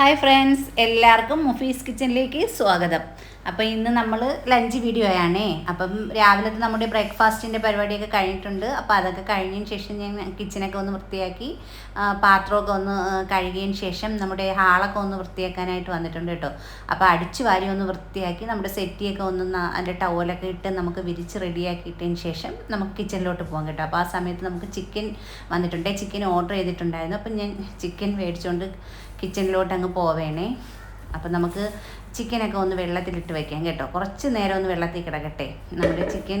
Hi friends എല്ലാവർക്കും മുഫീസ് കിച്ചണിലേക്ക് സ്വാഗതം. അപ്പോൾ ഇന്ന് നമ്മൾ ലഞ്ച് വീഡിയോ ആണേ. അപ്പം രാവിലത്തെ നമ്മുടെ ബ്രേക്ക്ഫാസ്റ്റിന്റെ പരിപാടിയൊക്കെ കഴിഞ്ഞിട്ടുണ്ട്. അപ്പോൾ അതൊക്കെ കഴിഞ്ഞതിന് ശേഷം ഞാൻ കിച്ചണൊക്കെ ഒന്ന് വൃത്തിയാക്കി പാത്രമൊക്കെ ഒന്ന് കഴുകിയതിന് ശേഷം നമ്മുടെ ഹാളൊക്കെ ഒന്ന് വൃത്തിയാക്കാനായിട്ട് വന്നിട്ടുണ്ട് കേട്ടോ. അപ്പോൾ അടിച്ചു വാരി ഒന്ന് വൃത്തിയാക്കി നമ്മുടെ സെറ്റിയൊക്കെ ഒന്ന് അതിന്റെ ടവലൊക്കെ ഇട്ട് നമുക്ക് വിരിച്ച് റെഡിയാക്കിയിട്ടതിന് ശേഷം നമുക്ക് കിച്ചണിലോട്ട് പോകാം കേട്ടോ. അപ്പോൾ ആ സമയത്ത് നമുക്ക് ചിക്കൻ വന്നിട്ടുണ്ട്. ചിക്കൻ ഓർഡർ ചെയ്തിട്ടുണ്ടായിരുന്നു. അപ്പം ഞാൻ ചിക്കൻ മേടിച്ചുകൊണ്ട് കിച്ചണിലോട്ട് അങ്ങ് പോവേണേ. അപ്പം നമുക്ക് ചിക്കനൊക്കെ ഒന്ന് വെള്ളത്തിലിട്ട് വെക്കാം കേട്ടോ. കുറച്ച് നേരം ഒന്ന് വെള്ളത്തിൽ കിടക്കട്ടെ. നമ്മുടെ ചിക്കൻ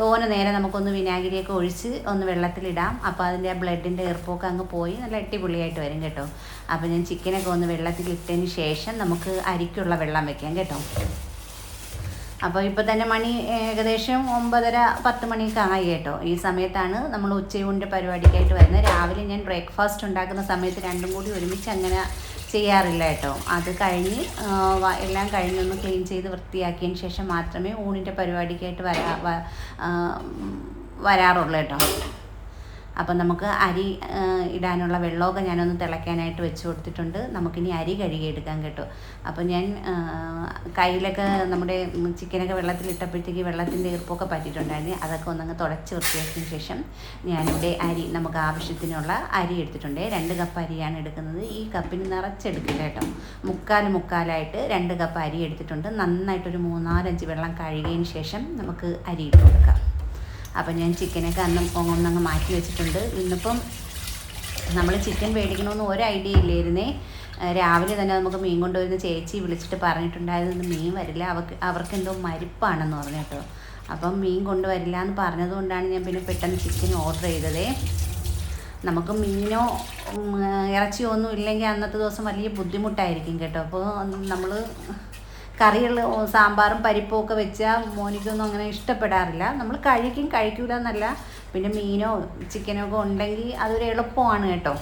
തോന നേരം നമുക്കൊന്ന് വിനാഗിരിയൊക്കെ ഒഴിച്ച് ഒന്ന് വെള്ളത്തിലിടാം. അപ്പോൾ അതിന്റെ ആ ബ്ലഡിന്റെ ഈർപ്പമൊക്കെ അങ്ങ് പോയി നല്ല അടിപൊളിയായിട്ട് വരും കേട്ടോ. അപ്പോൾ ഞാൻ ചിക്കനൊക്കെ ഒന്ന് വെള്ളത്തിലിട്ടതിന് ശേഷം നമുക്ക് അരിക്കുള്ള വെള്ളം വെക്കാം കേട്ടോ. അപ്പോൾ ഇപ്പോൾ തന്നെ മണി ഏകദേശം ഒമ്പതര പത്ത് മണിയൊക്കെ ആയി കേട്ടോ. ഈ സമയത്താണ് നമ്മൾ ഉച്ചയൂണിന്റെ പരിപാടിക്കായിട്ട് വരുന്നത്. രാവിലെ ഞാൻ ബ്രേക്ക്ഫാസ്റ്റ് ഉണ്ടാക്കുന്ന സമയത്ത് രണ്ടും കൂടി ഒരുമിച്ച് അങ്ങനെ ചെയ്യാറില്ല കേട്ടോ. അത് കഴിഞ്ഞ് എല്ലാം കഴിഞ്ഞ് എല്ലാം കഴിഞ്ഞൊന്ന് ക്ലീൻ ചെയ്ത് വൃത്തിയാക്കിയതിന് ശേഷം മാത്രമേ ഊണിന്റെ പരിപാടിക്കായിട്ട് വരാ വരാറുള്ളൂ കേട്ടോ. അപ്പം നമുക്ക് അരി ഇടാനുള്ള വെള്ളമൊക്കെ ഞാനൊന്ന് തിളയ്ക്കാനായിട്ട് വെച്ച് കൊടുത്തിട്ടുണ്ട്. നമുക്കിനി അരി കഴുകി എടുക്കാൻ കേട്ടോ. അപ്പോൾ ഞാൻ കയ്യിലൊക്കെ നമ്മുടെ ചിക്കനൊക്കെ വെള്ളത്തിലിട്ടപ്പോഴത്തേക്ക് വെള്ളത്തിന്റെ ഈർപ്പമൊക്കെ പറ്റിയിട്ടുണ്ടായിരുന്നു. അതൊക്കെ ഒന്നങ്ങ് തുടച്ച് വൃത്തിയാക്കിയതിന് ശേഷം ഞാനിവിടെ അരി നമുക്ക് ആവശ്യത്തിനുള്ള അരി എടുത്തിട്ടുണ്ട്. രണ്ട് കപ്പ് അരിയാണ് എടുക്കുന്നത്. ഈ കപ്പിന് നിറച്ചെടുക്കില്ല കേട്ടോ. മുക്കാൽ മുക്കാലായിട്ട് രണ്ട് കപ്പ് അരി എടുത്തിട്ടുണ്ട്. നന്നായിട്ടൊരു മൂന്നാലഞ്ച് വെള്ളം കഴുകിയതിന് ശേഷം നമുക്ക് അരി ഇട്ട് കൊടുക്കാം. അപ്പം ഞാൻ ചിക്കനൊക്കെ അന്നും ഒന്നങ്ങ് മാറ്റി വെച്ചിട്ടുണ്ട്. ഇന്നിപ്പം നമ്മൾ ചിക്കൻ മേടിക്കണമെന്ന് ഒരു ഐഡിയ ഇല്ലായിരുന്നേ. രാവിലെ തന്നെ നമുക്ക് മീൻ കൊണ്ടുവരുന്ന ചേച്ചി വിളിച്ചിട്ട് പറഞ്ഞിട്ടുണ്ടായിരുന്നു മീൻ വരില്ല. അവർക്ക് അവർക്ക് എന്തോ മരിപ്പാണെന്ന് പറഞ്ഞു കേട്ടോ. അപ്പം മീൻ കൊണ്ടുവരില്ല എന്ന് പറഞ്ഞതുകൊണ്ടാണ് ഞാൻ പിന്നെ പെട്ടെന്ന് ചിക്കൻ ഓർഡർ ചെയ്തത്. നമുക്ക് മീനോ ഇറച്ചിയോ ഒന്നും ഇല്ലെങ്കിൽ അന്നത്തെ ദിവസം വലിയ ബുദ്ധിമുട്ടായിരിക്കും കേട്ടോ. അപ്പോൾ നമ്മൾ കറികൾ സാമ്പാറും പരിപ്പും ഒക്കെ വെച്ചാൽ മോനിക്കൊന്നും അങ്ങനെ ഇഷ്ടപ്പെടാറില്ല. നമ്മൾ കഴിക്കും കഴിക്കൂല എന്നല്ല പിന്നെ മീനോ ചിക്കനോ ഒക്കെ ഉണ്ടെങ്കിൽ അതൊരു എളുപ്പമാണ് കേട്ടോ.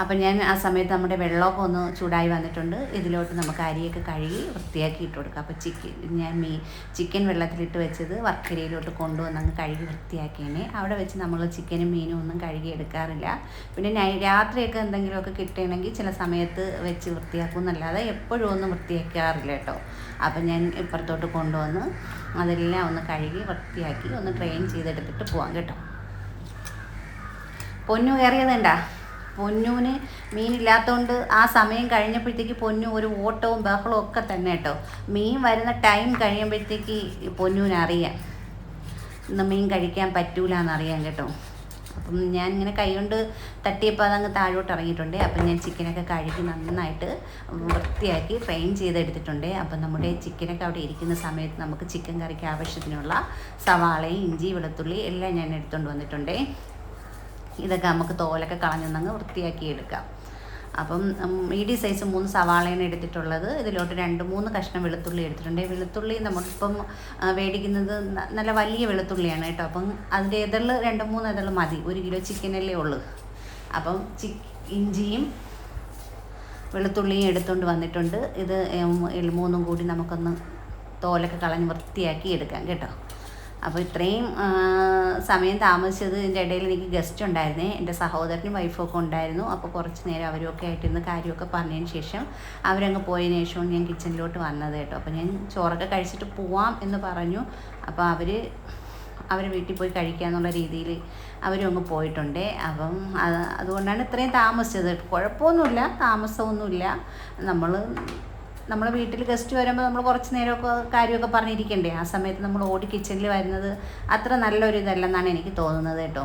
അപ്പം ഞാൻ ആ സമയത്ത് നമ്മുടെ വെള്ളമൊക്കെ ഒന്ന് ചൂടായി വന്നിട്ടുണ്ട്. ഇതിലോട്ട് നമുക്ക് അരിയൊക്കെ കഴുകി വൃത്തിയാക്കി ഇട്ട് കൊടുക്കാം. അപ്പോൾ ചിക്കൻ ഞാൻ മീ ചിക്കൻ വെള്ളത്തിലിട്ട് വെച്ചത് വർക്കരയിലോട്ട് കൊണ്ടുവന്ന് അങ്ങ് കഴുകി വൃത്തിയാക്കിയേനെ. അവിടെ വെച്ച് നമ്മൾ ചിക്കനും മീനും ഒന്നും കഴുകി എടുക്കാറില്ല. പിന്നെ നൈ രാത്രിയൊക്കെ എന്തെങ്കിലുമൊക്കെ കിട്ടണമെങ്കിൽ ചില സമയത്ത് വെച്ച് വൃത്തിയാക്കും. എന്നല്ലാതെ എപ്പോഴും ഒന്നും വൃത്തിയാക്കാറില്ല കേട്ടോ. അപ്പം ഞാൻ ഇപ്പുറത്തോട്ട് കൊണ്ടുവന്ന് അതെല്ലാം ഒന്ന് കഴുകി വൃത്തിയാക്കി ഒന്ന് ട്രെയിൻ ചെയ്തെടുത്തിട്ട് പോവാം കേട്ടോ. പൊന്നു കയറിയതുണ്ടാ പൊന്നുവിന് മീനില്ലാത്തതുകൊണ്ട് ആ സമയം കഴിഞ്ഞപ്പോഴത്തേക്ക് പൊന്നു ഒരു ഓട്ടവും ബഹളവും ഒക്കെ തന്നെ കേട്ടോ. മീൻ വരുന്ന ടൈം കഴിയുമ്പോഴത്തേക്ക് പൊന്നുവിന് അറിയാം. ഇന്ന് മീൻ കഴിക്കാൻ പറ്റൂല എന്നറിയാം കേട്ടോ. അപ്പം ഞാൻ ഇങ്ങനെ കൈകൊണ്ട് തട്ടിയപ്പോൾ അതങ്ങ് താഴോട്ട് ഇറങ്ങിയിട്ടുണ്ട്. അപ്പം ഞാൻ ചിക്കനൊക്കെ കഴുകി നന്നായിട്ട് വൃത്തിയാക്കി ഫ്രൈൻ ചെയ്തെടുത്തിട്ടുണ്ട്. അപ്പം നമ്മുടെ ചിക്കനൊക്കെ അവിടെ ഇരിക്കുന്ന സമയത്ത് നമുക്ക് ചിക്കൻ കറിക്ക് ആവശ്യത്തിനുള്ള സവാളയും ഇഞ്ചി വെളുത്തുള്ളി എല്ലാം ഞാൻ എടുത്തുകൊണ്ട് വന്നിട്ടുണ്ടേ. ഇതൊക്കെ നമുക്ക് തോലൊക്കെ കളഞ്ഞൊന്നങ്ങ് വൃത്തിയാക്കി എടുക്കാം. അപ്പം മീഡിയം സൈസ് മൂന്ന് സവാളയാണ് എടുത്തിട്ടുള്ളത്. ഇതിലോട്ട് രണ്ട് മൂന്ന് കഷ്ണം വെളുത്തുള്ളി എടുത്തിട്ടുണ്ട്. വെളുത്തുള്ളി നമ്മളിപ്പം മേടിക്കുന്നത് നല്ല വലിയ വെളുത്തുള്ളിയാണ് കേട്ടോ. അപ്പം അതിന്റെ ഇതൾ രണ്ട് മൂന്ന് ഇതൾ മതി. ഒരു കിലോ ചിക്കനല്ലേ ഉള്ളൂ. അപ്പം ചി ഇഞ്ചിയും വെളുത്തുള്ളിയും എടുത്തുകൊണ്ട് വന്നിട്ടുണ്ട്. ഇത് മൂന്നും കൂടി നമുക്കൊന്ന് തോലൊക്കെ കളഞ്ഞ് വൃത്തിയാക്കി എടുക്കാം കേട്ടോ. അപ്പോൾ ഇത്രയും സമയം താമസിച്ചത് ഇതിന്റെ ഇടയിൽ എനിക്ക് ഗസ്റ്റ് ഉണ്ടായിരുന്നേ. എന്റെ സഹോദരനും വൈഫൊക്കെ ഉണ്ടായിരുന്നു. അപ്പോൾ കുറച്ച് നേരം അവരൊക്കെ ആയിട്ടിരുന്ന് കാര്യമൊക്കെ പറഞ്ഞതിന് ശേഷം അവരങ്ങ് പോയതിന് ശേഷമാണ് ഞാൻ കിച്ചണിലോട്ട് വന്നത് കേട്ടോ. അപ്പോൾ ഞാൻ ചോറൊക്കെ കഴിച്ചിട്ട് പോവാം എന്ന് പറഞ്ഞു. അപ്പോൾ അവർ അവർ വീട്ടിൽ പോയി കഴിക്കാന്നുള്ള രീതിയിൽ അവരും അങ്ങ് പോയിട്ടുണ്ട്. അപ്പം അത് അതുകൊണ്ടാണ് ഇത്രയും താമസിച്ചത്. കുഴപ്പമൊന്നുമില്ല താമസമൊന്നുമില്ല. നമ്മൾ നമ്മളെ വീട്ടിൽ ഗസ്റ്റ് വരുമ്പോൾ നമ്മൾ കുറച്ച് നേരമൊക്കെ കാര്യമൊക്കെ പറഞ്ഞിരിക്കണ്ടേ? ആ സമയത്ത് നമ്മൾ ഓടി കിച്ചണിൽ വരുന്നത് അത്ര നല്ലൊരു ഇതല്ലെന്നാണ് എനിക്ക് തോന്നുന്നത് കേട്ടോ.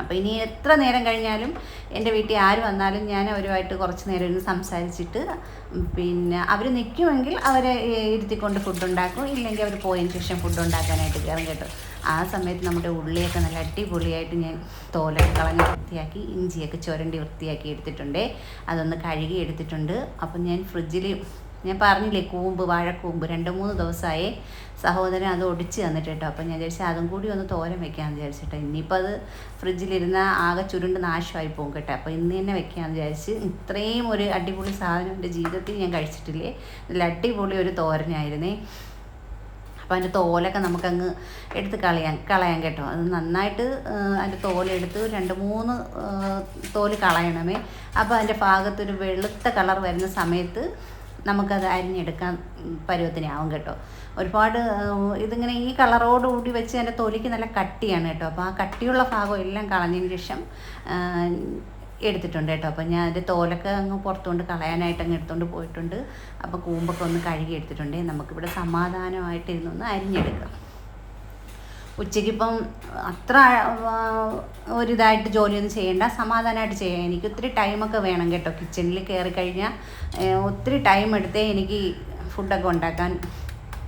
അപ്പോൾ ഇനി എത്ര നേരം കഴിഞ്ഞാലും എന്റെ വീട്ടിൽ ആര് വന്നാലും ഞാൻ അവരുമായിട്ട് കുറച്ച് നേരം ഇരുന്ന് സംസാരിച്ചിട്ട് പിന്നെ അവർ നിൽക്കുമെങ്കിൽ അവരെ ഇരുത്തിക്കൊണ്ട് ഫുഡ് ഉണ്ടാക്കും. ഇല്ലെങ്കിൽ അവർ പോയതിന് ശേഷം ഫുഡ് ഉണ്ടാക്കാനായിട്ട് കയറും കേട്ടോ. ആ സമയത്ത് നമ്മുടെ ഉള്ളിയൊക്കെ നല്ല അടിപൊളിയായിട്ട് ഞാൻ തോലൊക്കെ കളഞ്ഞ് വൃത്തിയാക്കി ഇഞ്ചിയൊക്കെ ചുരണ്ടി വൃത്തിയാക്കി എടുത്തിട്ടുണ്ട്. അതൊന്ന് കഴുകി എടുത്തിട്ടുണ്ട്. അപ്പം ഞാൻ ഫ്രിഡ്ജിൽ ഞാൻ പറഞ്ഞില്ലേ കൂമ്പ് വാഴക്കൂമ്പ് രണ്ട് മൂന്ന് ദിവസമായി സഹോദരൻ അത് ഒടിച്ച് തന്നിട്ട് കേട്ടോ. അപ്പം ഞാൻ വിചാരിച്ചു അതും കൂടി ഒന്ന് തോരൻ വെക്കാമെന്ന് വിചാരിച്ചിട്ടോ ഇനിയിപ്പോൾ അത് ഫ്രിഡ്ജിലിരുന്ന ആകെ ചുരുണ്ട് നാശമായി പോകും കേട്ടോ. അപ്പോൾ ഇന്ന് തന്നെ വെക്കാമെന്ന് വിചാരിച്ച് ഇത്രയും ഒരു അടിപൊളി സാധനം എന്റെ ജീവിതത്തിൽ ഞാൻ കഴിച്ചിട്ടില്ലേ. നല്ല അടിപൊളി ഒരു തോരനായിരുന്നേ. അപ്പോൾ അതിന്റെ തോലൊക്കെ നമുക്കങ്ങ് എടുത്ത് കളയാൻ കളയാൻ കേട്ടോ. അത് നന്നായിട്ട് അതിന്റെ തോലെടുത്ത് രണ്ട് മൂന്ന് തോൽ കളയണമേ. അപ്പോൾ അതിന്റെ ഭാഗത്തൊരു വെളുത്ത കളർ വരുന്ന സമയത്ത് നമുക്കത് അരിഞ്ഞെടുക്കാൻ പരുവത്തിനാവും കേട്ടോ. ഒരുപാട് ഇതിങ്ങനെ ഈ കളറോടുകൂടി വെച്ച് അതിന്റെ തൊലിക്ക് നല്ല കട്ടിയാണ് കേട്ടോ. അപ്പോൾ ആ കട്ടിയുള്ള ഭാഗം എല്ലാം കളഞ്ഞതിന് ശേഷം എടുത്തിട്ടുണ്ട് കേട്ടോ. അപ്പോൾ ഞാൻ അതിന്റെ തോലൊക്കെ അങ്ങ് പുറത്തുകൊണ്ട് കളയാനായിട്ട് അങ്ങ് എടുത്തുകൊണ്ട് പോയിട്ടുണ്ട്. അപ്പോൾ കൂമ്പൊക്കെ ഒന്ന് കഴുകി എടുത്തിട്ടുണ്ട്. നമുക്കിവിടെ സമാധാനമായിട്ട് ഇരുന്നൊന്ന് അരിഞ്ഞെടുക്കാം. ഉച്ചയ്ക്കിപ്പം അത്ര ഒരിതായിട്ട് ജോലിയൊന്നും ചെയ്യേണ്ട. സമാധാനമായിട്ട് ചെയ്യാം. എനിക്ക് ഒത്തിരി ടൈമൊക്കെ വേണം കേട്ടോ. കിച്ചണിൽ കയറി കഴിഞ്ഞാൽ ഒത്തിരി ടൈം എടുത്തേ എനിക്ക് ഫുഡൊക്കെ ഉണ്ടാക്കാൻ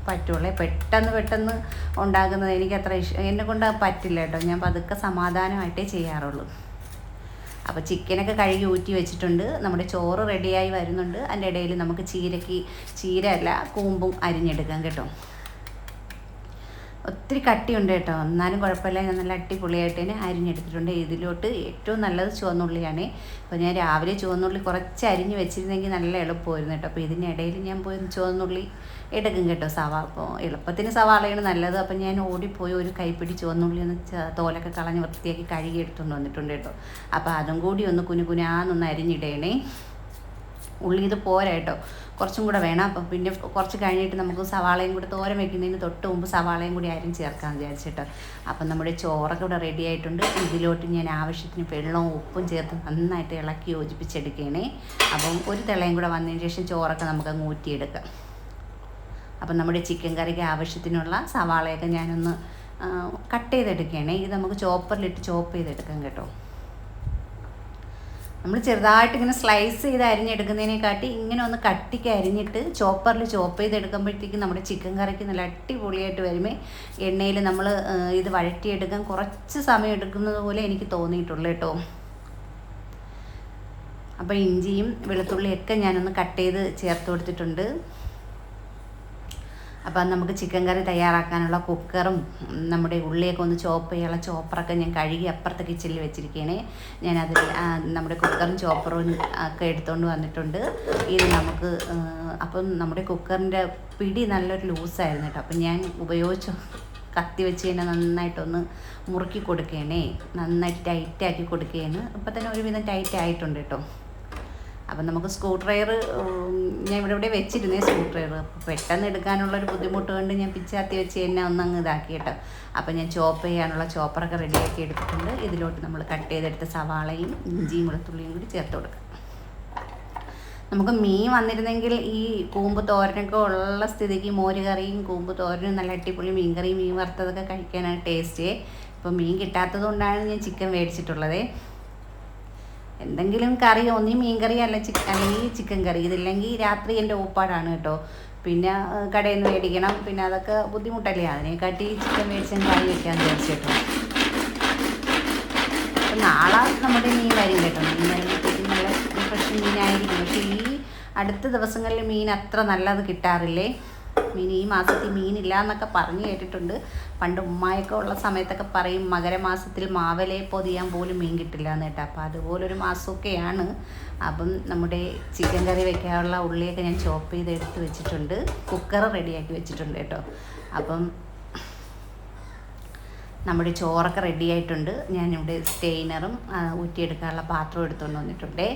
പറ്റുള്ളൂ. പെട്ടെന്ന് പെട്ടെന്ന് ഉണ്ടാക്കുന്നത് എനിക്ക് അത്ര ഇഷ്ടം എന്നെ കൊണ്ട് പറ്റില്ല കേട്ടോ. ഞാൻ പതുക്കെ സമാധാനമായിട്ടേ ചെയ്യാറുള്ളൂ. അപ്പോൾ ചിക്കനൊക്കെ കഴുകി ഊറ്റി വെച്ചിട്ടുണ്ട്. നമ്മുടെ ചോറ് റെഡിയായി വരുന്നുണ്ട്. അതിന്റെ ഇടയിൽ നമുക്ക് ചീരയ്ക്ക് ചീര അല്ല കൂമ്പും അരിഞ്ഞെടുക്കാം കേട്ടോ. ഒത്തിരി കട്ടിയുണ്ട് കേട്ടോ. എന്നാലും കുഴപ്പമില്ല. ഞാൻ നല്ല അടിപൊളിയായിട്ട് തന്നെ അരിഞ്ഞെടുത്തിട്ടുണ്ട്. ഇതിലോട്ട് ഏറ്റവും നല്ലത് ചുവന്നുള്ളിയാണ്. അപ്പോൾ ഞാൻ രാവിലെ ചുവന്നുള്ളി കുറച്ച് അരിഞ്ഞ് വെച്ചിരുന്നെങ്കിൽ നല്ല എളുപ്പമായിരുന്നു കേട്ടോ. അപ്പോൾ ഇതിനിടയിൽ ഞാൻ പോയി ചുവന്നുള്ളി എടുക്കും കേട്ടോ സവാള. അപ്പോൾ എളുപ്പത്തിന് സവാളയാണ് നല്ലത്. അപ്പം ഞാൻ ഓടിപ്പോയി ഒരു കൈപ്പിടി ചുവന്നുള്ളി ഒന്ന് തോലൊക്കെ കളഞ്ഞ് വൃത്തിയാക്കി കഴുകി എടുത്തുകൊണ്ട് വന്നിട്ടുണ്ട് കേട്ടോ. അപ്പോൾ അതും കൂടി ഒന്ന് കുനു കുനാന്നൊന്ന് അരിഞ്ഞിടേണേ. ഉള്ളി ഇത് പോരാ കേട്ടോ. കുറച്ചും കൂടെ വേണം. അപ്പം പിന്നെ കുറച്ച് കഴിഞ്ഞിട്ട് നമുക്ക് സവാളയും കൂടെ തോരൻ വെക്കുന്നതിന് തൊട്ട് മുമ്പ് സവാളയും കൂടി ആരും ചേർക്കാൻ വിചാരിച്ചിട്ട് അപ്പം നമ്മുടെ ചോറൊക്കെ ഇവിടെ റെഡി ആയിട്ടുണ്ട്. ഇതിലോട്ട് ഞാൻ ആവശ്യത്തിന് വെള്ളവും ഉപ്പും ചേർത്ത് നന്നായിട്ട് ഇളക്കി യോജിപ്പിച്ചെടുക്കണേ. അപ്പം ഒരു തിളയും കൂടെ വന്നതിന് ശേഷം ചോറൊക്കെ നമുക്ക് അങ്ങ് ഊറ്റിയെടുക്കാം. അപ്പം നമ്മുടെ ചിക്കൻ കറിക്ക് ആവശ്യത്തിനുള്ള സവാളയൊക്കെ ഞാനൊന്ന് കട്ട് ചെയ്തെടുക്കുകയാണേ. ഇത് നമുക്ക് ചോപ്പറിലിട്ട് ചോപ്പ് ചെയ്തെടുക്കാം കേട്ടോ. നമ്മൾ ചെറുതായിട്ട് ഇങ്ങനെ സ്ലൈസ് ചെയ്ത് അരിഞ്ഞെടുക്കുന്നതിനെക്കാട്ടി ഇങ്ങനെ ഒന്ന് കട്ടിക്ക് അരിഞ്ഞിട്ട് ചോപ്പറിൽ ചോപ്പ് ചെയ്തെടുക്കുമ്പോഴത്തേക്കും നമ്മുടെ ചിക്കൻ കറിക്ക് നല്ല അടിപൊളിയായിട്ട് വരുമേ. എണ്ണയിൽ നമ്മൾ ഇത് വഴറ്റിയെടുക്കാൻ കുറച്ച് സമയം എടുക്കുന്നത് പോലെ എനിക്ക് തോന്നിയിട്ടുള്ളൂ കേട്ടോ. അപ്പോൾ ഇഞ്ചിയും വെളുത്തുള്ളിയൊക്കെ ഞാനൊന്ന് കട്ട് ചെയ്ത് ചേർത്ത് കൊടുത്തിട്ടുണ്ട്. അപ്പം നമുക്ക് ചിക്കൻ കറി തയ്യാറാക്കാനുള്ള കുക്കറും നമ്മുടെ ഉള്ളിയൊക്കെ ഒന്ന് ചോപ്പ് ചെയ്യാനുള്ള ചോപ്പറൊക്കെ ഞാൻ കഴുകി അപ്പുറത്തെ കിച്ചണിൽ വെച്ചിരിക്കുകയാണ് ഞാൻ അതിൽ നമ്മുടെ കുക്കറും ചോപ്പറും ഒക്കെ എടുത്തുകൊണ്ട് വന്നിട്ടുണ്ട്. ഇത് നമുക്ക് അപ്പം നമ്മുടെ കുക്കറിന്റെ പിടി നല്ലൊരു ലൂസായിരുന്നു കേട്ടോ. അപ്പം ഞാൻ ഉപയോഗിച്ചു കത്തി വെച്ച് തന്നെ നന്നായിട്ടൊന്ന് മുറുക്കി കൊടുക്കുകയാണേ നന്നായിട്ട് ടൈറ്റാക്കി കൊടുക്കുകയാണ് ഇപ്പം തന്നെ ഒരുവിധം ടൈറ്റ് ആയിട്ടുണ്ട് കേട്ടോ. അപ്പം നമുക്ക് സ്ക്രൂ ഡ്രൈവർ ഞാൻ ഇവിടെ ഇവിടെ വെച്ചിരുന്നേ സ്ക്രൂ ഡ്രൈവർ അപ്പോൾ പെട്ടെന്ന് എടുക്കാനുള്ളൊരു ബുദ്ധിമുട്ട് കൊണ്ട് ഞാൻ പിച്ചാത്തി വെച്ച് തന്നെ ഒന്നങ്ങ് ഇതാക്കി കേട്ടോ. അപ്പം ഞാൻ ചോപ്പ് ചെയ്യാനുള്ള ചോപ്പറൊക്കെ റെഡിയാക്കി എടുത്തിട്ടുണ്ട്. ഇതിലോട്ട് നമ്മൾ കട്ട് ചെയ്തെടുത്ത സവാളയും ഇഞ്ചിയും വെളുത്തുള്ളിയും കൂടി ചേർത്ത് കൊടുക്കാം. നമുക്ക് മീൻ വന്നിരുന്നെങ്കിൽ ഈ കൂമ്പ് തോരനൊക്കെ ഉള്ള സ്ഥിതിക്ക് മോര് കറിയും കൂമ്പ് തോരനും നല്ല അടിപൊളി മീൻ കറിയും മീൻ വറുത്തതൊക്കെ കഴിക്കാനാണ് ടേസ്റ്റ് ഇപ്പോൾ മീൻ കിട്ടാത്തത് കൊണ്ടാണ് ഞാൻ ചിക്കൻ മേടിച്ചിട്ടുള്ളത്. എന്തെങ്കിലും കറി ഒന്നി മീൻ കറി അല്ല ചിക്കൻ അല്ലെങ്കിൽ ചിക്കൻ കറി. ഇതില്ലെങ്കിൽ രാത്രി എന്റെ ഓപ്പാടാണ് കേട്ടോ. പിന്നെ കടയിൽ നിന്ന് മേടിക്കണം. പിന്നെ അതൊക്കെ ബുദ്ധിമുട്ടല്ലേ? അതിനെക്കാട്ടി ചിക്കൻ മേടിച്ചും കറി വെക്കാൻ വിചാരിച്ചു കേട്ടോ. അപ്പം നാളെ നമ്മുടെ മീൻ വരും കേട്ടോ. മീൻ വരുമ്പോഴത്തേക്കും നല്ല ഫ്രഷ് മീനായിരിക്കും. പക്ഷേ ഈ അടുത്ത ദിവസങ്ങളിൽ മീൻ അത്ര നല്ലത് കിട്ടാറില്ലേ? മീൻ ഈ മാസത്തിൽ മീനില്ല എന്നൊക്കെ പറഞ്ഞു കേട്ടിട്ടുണ്ട്. പണ്ട് ഉമ്മായൊക്കെ ഉള്ള സമയത്തൊക്കെ പറയും മകരമാസത്തിൽ മാവലെ പൊതിയാൻ പോലും മീൻ കിട്ടില്ല എന്ന് കേട്ടോ. അപ്പോൾ അതുപോലൊരു മാസമൊക്കെയാണ്. അപ്പം നമ്മുടെ ചിക്കൻ കറി വെക്കാനുള്ള ഉള്ളിയൊക്കെ ഞാൻ ചോപ്പ് ചെയ്ത് എടുത്ത് വെച്ചിട്ടുണ്ട് കുക്കർ റെഡിയാക്കി വെച്ചിട്ടുണ്ട് കേട്ടോ. അപ്പം നമ്മുടെ ചോറൊക്കെ റെഡി ആയിട്ടുണ്ട്. ഞാനിവിടെ സ്റ്റെയിനറും ഊറ്റിയെടുക്കാനുള്ള പാത്രവും എടുത്തുകൊണ്ട് വന്നിട്ടുണ്ട്.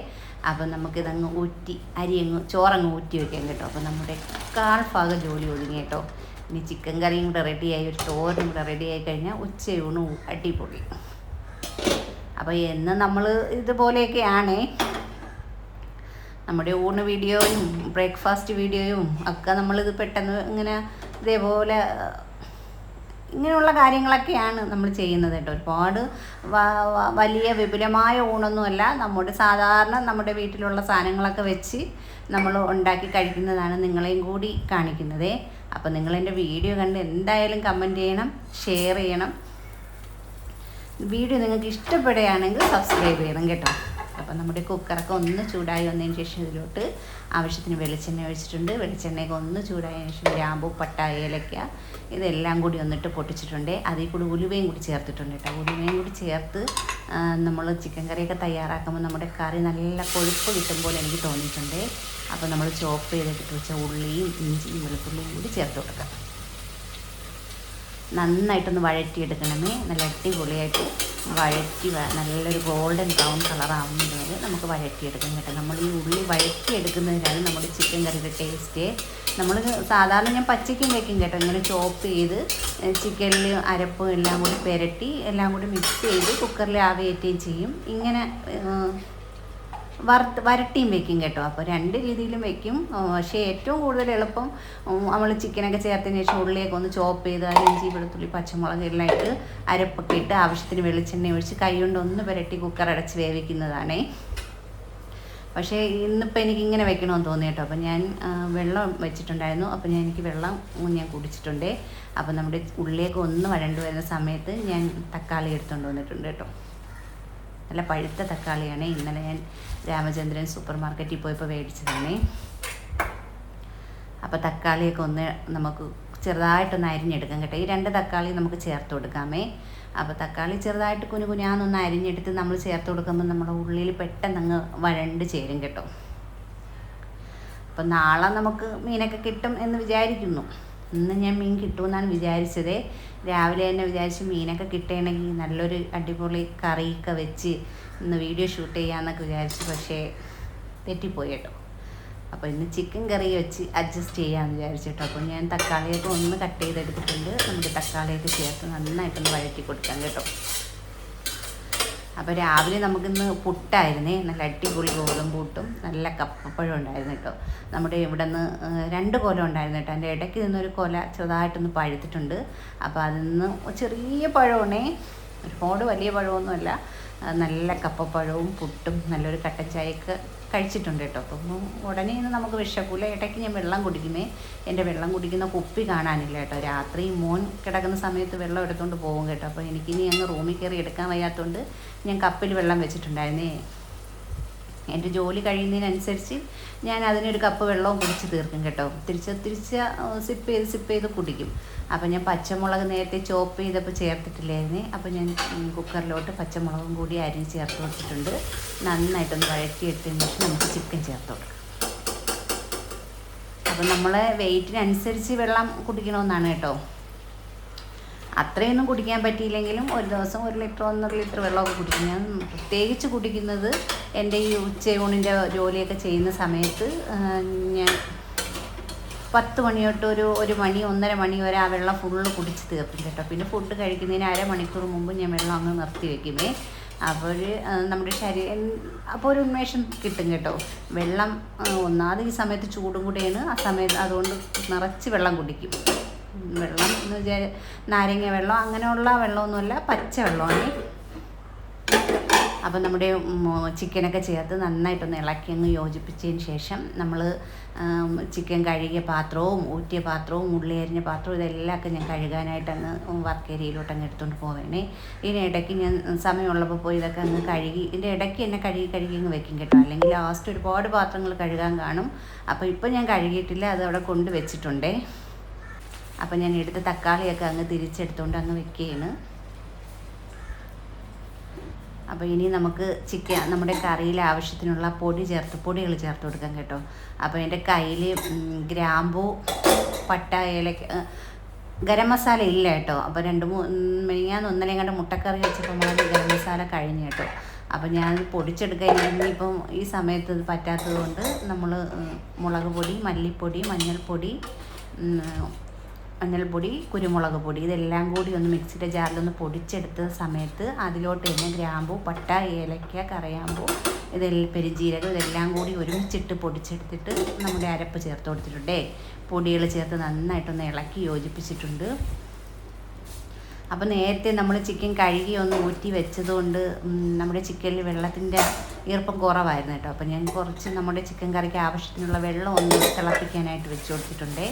അപ്പം നമുക്കിതങ്ങ് ഊറ്റി അരി അങ്ങ് ചോറങ്ങ് ഊറ്റി വെക്കാം കേട്ടോ. അപ്പം നമ്മുടെ കാൽ ഭാഗം ജോലി ഒതുങ്ങി കേട്ടോ. ഇനി ചിക്കൻ കറിയും കൂടെ റെഡിയായി ഒരു ചോറും കൂടെ റെഡിയായി കഴിഞ്ഞാൽ ഉച്ചയൂണ് അടിപൊളി. അപ്പോൾ എന്ന് നമ്മൾ ഇതുപോലെയൊക്കെയാണേ. നമ്മുടെ ഊണ് വീഡിയോയും ബ്രേക്ക്ഫാസ്റ്റ് വീഡിയോയും ഒക്കെ നമ്മളിത് പെട്ടെന്ന് ഇങ്ങനെ ഇതേപോലെ ഇങ്ങനെയുള്ള കാര്യങ്ങളൊക്കെയാണ് നമ്മൾ ചെയ്യുന്നത് കേട്ടോ. ഒരുപാട് വലിയ വിപുലമായ ഊണൊന്നുമല്ല. നമ്മുടെ സാധാരണ നമ്മുടെ വീട്ടിലുള്ള സാധനങ്ങളൊക്കെ വെച്ച് നമ്മൾ ഉണ്ടാക്കി കഴിക്കുന്നതാണ് നിങ്ങളെയും കൂടി കാണിക്കുന്നത്. അപ്പോൾ നിങ്ങളെന്റെ വീഡിയോ കണ്ട് എന്തായാലും കമന്റ് ചെയ്യണം ഷെയർ ചെയ്യണം. വീഡിയോ നിങ്ങൾക്ക് ഇഷ്ടപ്പെടുകയാണെങ്കിൽ സബ്സ്ക്രൈബ് ചെയ്യണം കേട്ടോ. അപ്പം നമ്മുടെ കുക്കറൊക്കെ ഒന്ന് ചൂടായി വന്നതിന് ശേഷം ഇതിലോട്ട് ആവശ്യത്തിന് വെളിച്ചെണ്ണ ഒഴിച്ചിട്ടുണ്ട്. വെളിച്ചെണ്ണയൊക്കെ ഒന്ന് ചൂടായതിനു ശേഷം ഗ്രാമ്പു പട്ട ഏലക്ക ഇതെല്ലാം കൂടി ഒന്നിട്ട് പൊട്ടിച്ചിട്ടുണ്ട്. അതിൽ കൂടി ഉലുവയും കൂടി ചേർത്തിട്ടുണ്ട് കേട്ടോ. ഉലുവയും കൂടി ചേർത്ത് നമ്മൾ ചിക്കൻ കറിയൊക്കെ തയ്യാറാക്കുമ്പോൾ നമ്മുടെ കറി നല്ല കൊഴുപ്പ് കിട്ടും പോലെ എനിക്ക് തോന്നിയിട്ടുണ്ട്. അപ്പോൾ നമ്മൾ ചോപ്പ് ചെയ്തിട്ട് വെച്ച ഉള്ളിയും ഇഞ്ചിയും വെളുത്തുള്ളിയും കൂടി ചേർത്ത് കൊടുക്കാം. നന്നായിട്ടൊന്ന് വഴറ്റിയെടുക്കണമേ. നല്ല അടിപൊളിയായിട്ട് വഴറ്റി നല്ലൊരു ഗോൾഡൻ ബ്രൗൺ കളറാവുന്നത് വരെ നമുക്ക് വഴറ്റിയെടുക്കാം കേട്ടോ. നമ്മൾ ഈ ഉള്ളി വഴറ്റിയെടുക്കുന്നതിനാണ് നമ്മുടെ ചിക്കൻ കറിയുടെ ടേസ്റ്റ് നമ്മൾ സാധാരണ ഞാൻ പച്ചയ്ക്കും വെക്കും കേട്ടോ. ഇങ്ങനെ ചോപ്പ് ചെയ്ത് ചിക്കനിൽ അരപ്പും എല്ലാം കൂടി പുരട്ടി എല്ലാം കൂടി മിക്സ് ചെയ്ത് കുക്കറിൽ ആവിയേറ്റുകയും ചെയ്യും. ഇങ്ങനെ വറുത്ത് വരട്ടിയും വെക്കും കേട്ടോ. അപ്പോൾ രണ്ട് രീതിയിലും വെക്കും. പക്ഷേ ഏറ്റവും കൂടുതൽ എളുപ്പം നമ്മൾ ചിക്കനൊക്കെ ചേർത്തതിന് ശേഷം ഉള്ളിയൊക്കെ ഒന്ന് ചോപ്പ് ചെയ്ത് അതിൽ ഇഞ്ചി വെളുത്തുള്ളി പച്ചമുളക് എല്ലാം ഇട്ട് അരപ്പൊക്കെ ഇട്ട് ആവശ്യത്തിന് വെളിച്ചെണ്ണ ഒഴിച്ച് കൈ കൊണ്ട് ഒന്ന് പുരട്ടി കുക്കർ അടച്ച് വേവിക്കുന്നതാണേ. പക്ഷേ ഇന്നിപ്പോൾ എനിക്ക് ഇങ്ങനെ വെക്കണമെന്ന് തോന്നി കേട്ടോ. അപ്പോൾ ഞാൻ വെള്ളം വെച്ചിട്ടുണ്ടായിരുന്നു. അപ്പോൾ ഞാൻ എനിക്ക് വെള്ളം ഞാൻ കുടിച്ചിട്ടുണ്ട്. അപ്പോൾ നമ്മുടെ ഉള്ളിയൊക്കെ ഒന്ന് വഴണ്ടു വരുന്ന സമയത്ത് ഞാൻ തക്കാളി എടുത്തുകൊണ്ട് വന്നിട്ടുണ്ട് കേട്ടോ. നല്ല പഴുത്ത തക്കാളിയാണ്. ഇന്നലെ ഞാൻ രാമചന്ദ്രൻ സൂപ്പർ മാർക്കറ്റിൽ പോയപ്പോൾ മേടിച്ചതാണ് അപ്പോൾ തക്കാളിയൊക്കെ ഒന്ന് നമുക്ക് ചെറുതായിട്ടൊന്ന് അരിഞ്ഞെടുക്കാം കേട്ടോ. ഈ രണ്ട് തക്കാളി നമുക്ക് ചേർത്ത് കൊടുക്കാമേ. അപ്പോൾ തക്കാളി ചെറുതായിട്ട് കുനു കുനാന്നൊന്ന് അരിഞ്ഞെടുത്ത് നമ്മൾ ചേർത്ത് കൊടുക്കുമ്പോൾ നമ്മുടെ ഉള്ളിൽ പെട്ടെന്ന് അങ്ങ് വഴണ്ട് ചേരും കേട്ടോ. അപ്പം നാളെ നമുക്ക് മീനൊക്കെ കിട്ടും എന്ന് വിചാരിക്കുന്നു. ഇന്ന് ഞാൻ മീൻ കിട്ടുമെന്നാണ് വിചാരിച്ചത്. രാവിലെ തന്നെ വിചാരിച്ച് മീനൊക്കെ കിട്ടുകയാണെങ്കിൽ നല്ലൊരു അടിപൊളി കറിയൊക്കെ വെച്ച് ഇന്ന് വീഡിയോ ഷൂട്ട് ചെയ്യാമെന്നൊക്കെ വിചാരിച്ചു പക്ഷേ തെറ്റിപ്പോയി കേട്ടോ. അപ്പോൾ ഇന്ന് ചിക്കൻ കറി വെച്ച് അഡ്ജസ്റ്റ് ചെയ്യാമെന്ന് വിചാരിച്ചു കേട്ടോ. അപ്പോൾ ഞാൻ തക്കാളിയൊക്കെ ഒന്ന് കട്ട് ചെയ്തെടുത്തിട്ടുണ്ട്. നമുക്ക് തക്കാളിയൊക്കെ ചേർത്ത് നന്നായിട്ടൊന്ന് വഴറ്റി കൊടുക്കാം കേട്ടോ. അപ്പോൾ രാവിലെ നമുക്കിന്ന് പുട്ടായിരുന്നേ. നല്ല അടിപൊളി ഗോതമ്പ് പുട്ടും നല്ല കപ്പപ്പഴം ഉണ്ടായിരുന്നു കേട്ടോ. നമ്മുടെ ഇവിടെ നിന്ന് രണ്ട് കൊല ഉണ്ടായിരുന്നു കേട്ടോ. അതിന്റെ ഇടയ്ക്ക് നിന്നൊരു കൊല ചെറുതായിട്ടൊന്ന് പഴുത്തിട്ടുണ്ട്. അപ്പോൾ അതിൽ നിന്ന് ചെറിയ പഴമാണേ. ഒരുപാട് വലിയ പഴമൊന്നുമല്ല. നല്ല കപ്പപ്പഴവും പുട്ടും നല്ലൊരു കട്ടൻ ചായയൊക്കെ കഴിച്ചിട്ടുണ്ട് കേട്ടോ. അപ്പം ഉടനെ ഇന്ന് നമുക്ക് വിഷക്കൂല. ഇടയ്ക്ക് ഞാൻ വെള്ളം കുടിക്കുമേ. എന്റെ വെള്ളം കുടിക്കുന്ന കുപ്പി കാണാനില്ല കേട്ടോ. രാത്രി മോൻ കിടക്കുന്ന സമയത്ത് വെള്ളം എടുത്തുകൊണ്ട് പോകും കേട്ടോ. അപ്പോൾ എനിക്കിനി അങ്ങ് റൂമിൽ കയറി എടുക്കാൻ വയ്യാത്തതുകൊണ്ട് ഞാൻ കപ്പിൽ വെള്ളം വെച്ചിട്ടുണ്ടായിരുന്നേ. എന്റെ ജോലി കഴിയുന്നതിനനുസരിച്ച് ഞാൻ അതിനൊരു കപ്പ് വെള്ളവും കുടിച്ച് തീർക്കും കേട്ടോ. തിരിച്ച് തിരിച്ച് സിപ്പ് ചെയ്ത് സിപ്പ് ചെയ്ത് കുടിക്കും. അപ്പോൾ ഞാൻ പച്ചമുളക് നേരത്തെ ചോപ്പ് ചെയ്തപ്പോൾ ചേർത്തിട്ടില്ലായിരുന്നു. അപ്പോൾ ഞാൻ കുക്കറിലോട്ട് പച്ചമുളകും കൂടി അരി ചേർത്ത് കൊടുത്തിട്ടുണ്ട്. നന്നായിട്ടൊന്ന് വഴറ്റിയെടുത്തതിന് ശേഷം നമുക്ക് ചിക്കൻ ചേർത്ത് കൊടുക്കാം. അപ്പം നമ്മളെ വെയിറ്റിനനുസരിച്ച് വെള്ളം കുടിക്കണമെന്നാണ് കേട്ടോ. അത്രയൊന്നും കുടിക്കാൻ പറ്റിയില്ലെങ്കിലും ഒരു ദിവസം ഒരു ലിറ്റർ ഒന്നര ലിറ്റർ വെള്ളമൊക്കെ കുടിക്കും. ഞാൻ പ്രത്യേകിച്ച് കുടിക്കുന്നത് എന്റെ ഈ ഉച്ചയൂണിന്റെ ജോലിയൊക്കെ ചെയ്യുന്ന സമയത്ത് ഞാൻ പത്ത് മണി തൊട്ട് ഒരു ഒരു മണി ഒന്നര മണി വരെ ആ വെള്ളം ഫുള്ള് കുടിച്ച് തീർക്കും കേട്ടോ. പിന്നെ ഫുഡ് കഴിക്കുന്നതിന് അരമണിക്കൂർ മുമ്പ് ഞാൻ വെള്ളം അങ്ങ് നിർത്തി വെക്കുമേ. അപ്പോൾ നമ്മുടെ ശരീരം അപ്പോൾ ഒരു ഉന്മേഷം കിട്ടും കേട്ടോ. വെള്ളം ഒന്നാമത് ഈ സമയത്ത് ചൂടും കൂടിയാണ്. ആ സമയത്ത് അതുകൊണ്ട് നിറച്ച് വെള്ളം കുടിക്കും. വെള്ളം എന്ന് വെച്ചാൽ നാരങ്ങ വെള്ളം അങ്ങനെയുള്ള വെള്ളമൊന്നുമല്ല പച്ച വെള്ളമാണ്. അപ്പം നമ്മുടെ ചിക്കനൊക്കെ ചേർത്ത് നന്നായിട്ടൊന്ന് ഇളക്കി അങ്ങ് യോജിപ്പിച്ചതിന് ശേഷം നമ്മൾ ചിക്കൻ കഴുകിയ പാത്രവും ഊറ്റിയ പാത്രവും ഉള്ളി അരിഞ്ഞ പാത്രവും ഇതെല്ലാം ഒക്കെ ഞാൻ കഴുകാനായിട്ട് അങ്ങ് വർക്ക് ഏരിയയിലോട്ട് അങ്ങ് എടുത്തുകൊണ്ട് പോവേണേ. ഇതിന് ഇടയ്ക്ക് ഞാൻ സമയമുള്ളപ്പോൾ പോയി ഇതൊക്കെ അങ്ങ് കഴുകി ഇതിന്റെ ഇടയ്ക്ക് എന്നെ കഴുകി കഴുകി അങ്ങ് വെക്കും കേട്ടോ. അല്ലെങ്കിൽ ലാസ്റ്റ് ഒരുപാട് പാത്രങ്ങൾ കഴുകാൻ കാണും. അപ്പോൾ ഇപ്പോൾ ഞാൻ കഴുകിയിട്ടില്ല അത് അവിടെ കൊണ്ട് അപ്പം ഞാൻ എടുത്ത തക്കാളിയൊക്കെ അങ്ങ് തിരിച്ചെടുത്തുകൊണ്ട് അങ്ങ് വെക്കുകയാണ്. അപ്പോൾ ഇനി നമുക്ക് ചിക്കൻ നമ്മുടെ കറിയിൽ ആവശ്യത്തിനുള്ള പൊടി ചേർത്ത് പൊടികൾ ചേർത്ത് കൊടുക്കാം കേട്ടോ. അപ്പോൾ എന്റെ കയ്യിൽ ഗ്രാമ്പൂ പട്ട ഏലക്ക ഗരം മസാല ഇല്ല കേട്ടോ. അപ്പോൾ രണ്ട് മൂന്ന് ഞാൻ ഒന്നര കണ്ട് മുട്ടക്കറി വെച്ചപ്പോൾ മാത്രം ഗരം മസാല കഴിഞ്ഞു കേട്ടോ. അപ്പോൾ ഞാൻ പൊടിച്ചെടുക്കാൻ ഇനിയിപ്പം ഈ സമയത്ത് ഇത് പറ്റാത്തത് കൊണ്ട് നമ്മൾ മുളക് പൊടി മല്ലിപ്പൊടി മഞ്ഞൾപ്പൊടി മഞ്ഞൾപ്പൊടി കുരുമുളക് പൊടി ഇതെല്ലാം കൂടി ഒന്ന് മിക്സിയുടെ ജാറിലൊന്ന് പൊടിച്ചെടുത്ത സമയത്ത് അതിലോട്ട് തന്നെ ഗ്രാമ്പൂ പട്ട ഏലക്ക കറിയാമ്പൂ ഇതെല്ലാം പെരുജീരകം ഇതെല്ലാം കൂടി ഒരുമിച്ചിട്ട് പൊടിച്ചെടുത്തിട്ട് നമ്മുടെ അരപ്പ് ചേർത്ത് കൊടുത്തിട്ടുണ്ടേ. പൊടികൾ ചേർത്ത് നന്നായിട്ടൊന്ന് ഇളക്കി യോജിപ്പിച്ചിട്ടുണ്ട്. അപ്പോൾ നേരത്തെ നമ്മൾ ചിക്കൻ കഴുകി ഒന്ന് ഊറ്റി വെച്ചതുകൊണ്ട് നമ്മുടെ ചിക്കനിൽ വെള്ളത്തിന്റെ ഈർപ്പം കുറവായിരുന്നു കേട്ടോ. അപ്പോൾ ഞാൻ കുറച്ച് നമ്മുടെ ചിക്കൻ കറിക്ക് ആവശ്യത്തിനുള്ള വെള്ളം ഒന്ന് തിളപ്പിക്കാനായിട്ട് വെച്ച് കൊടുത്തിട്ടുണ്ടേ.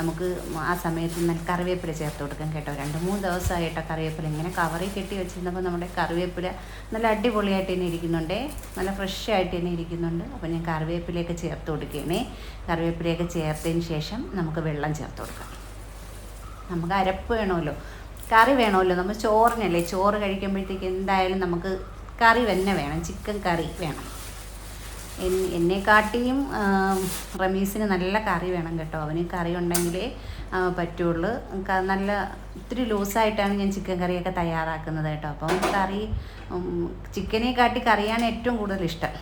നമുക്ക് ആ സമയത്ത് നല്ല കറിവേപ്പില ചേർത്ത് കൊടുക്കാം കേട്ടോ. രണ്ട് മൂന്ന് ദിവസമായിട്ടോ കറിവേപ്പില ഇങ്ങനെ കവറിൽ കെട്ടി വെച്ചിരുന്നപ്പോൾ നമ്മുടെ കറിവേപ്പില നല്ല അടിപൊളിയായിട്ട് തന്നെ ഇരിക്കുന്നുണ്ടേ. നല്ല ഫ്രഷ് ആയിട്ട് തന്നെ ഇരിക്കുന്നുണ്ട്. അപ്പോൾ ഞാൻ കറിവേപ്പിലയൊക്കെ ചേർത്ത് കൊടുക്കുകയാണേ. കറിവേപ്പിലയൊക്കെ ചേർത്തതിന് ശേഷം നമുക്ക് വെള്ളം ചേർത്ത് കൊടുക്കാം. നമുക്ക് അരപ്പ് വേണമല്ലോ. കറി വേണമല്ലോ. നമ്മൾ ചോറിനല്ലേ? ചോറ് കഴിക്കുമ്പോഴത്തേക്ക് എന്തായാലും നമുക്ക് കറി തന്നെ വേണം. ചിക്കൻ കറി വേണം. എന്നെക്കാട്ടിയും കാട്ടിയും റമീസിന് നല്ല കറി വേണം കേട്ടോ. അവന് കറി ഉണ്ടെങ്കിലേ പറ്റുള്ളൂ. നല്ല ഒത്തിരി ലൂസായിട്ടാണ് ഞാൻ ചിക്കൻ കറിയൊക്കെ തയ്യാറാക്കുന്നത് കേട്ടോ. അപ്പം കറി ചിക്കനെ കാട്ടി കറിയാണ് ഏറ്റവും കൂടുതൽ ഇഷ്ടം.